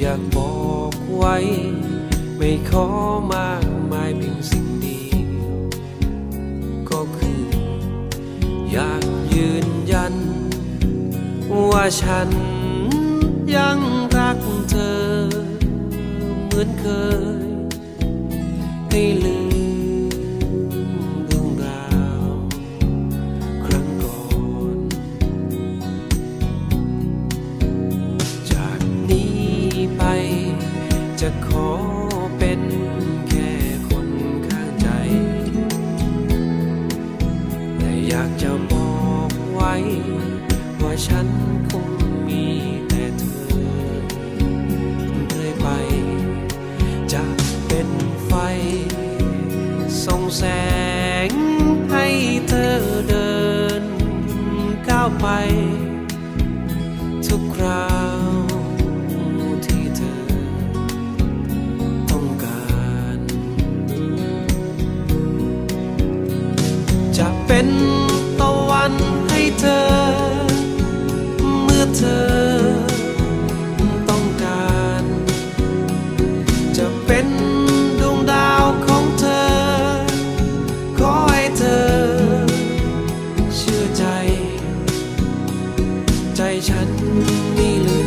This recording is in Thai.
อยากบอกไว้ ไม่ขอมากมายเพียงสิ่งเดียวก็คือ อยากยืนยัน ว่าฉันยังรักเธอ เหมือนเคย ให้ลืม จะขอเป็นแค่คนข้างใจ แต่อยากจะบอกไว้ ว่าฉันคงมีแต่เธอเรื่อยไป จะเป็นไฟ ส่องแสงให้เธอเดินก้าวไป ทุกครา จะเป็นตะวันให้เธอ เมื่อเธอต้องการ จะเป็นดวงดาวของเธอ ขอให้เธอ เชื่อใจ ใจฉันนี่เลย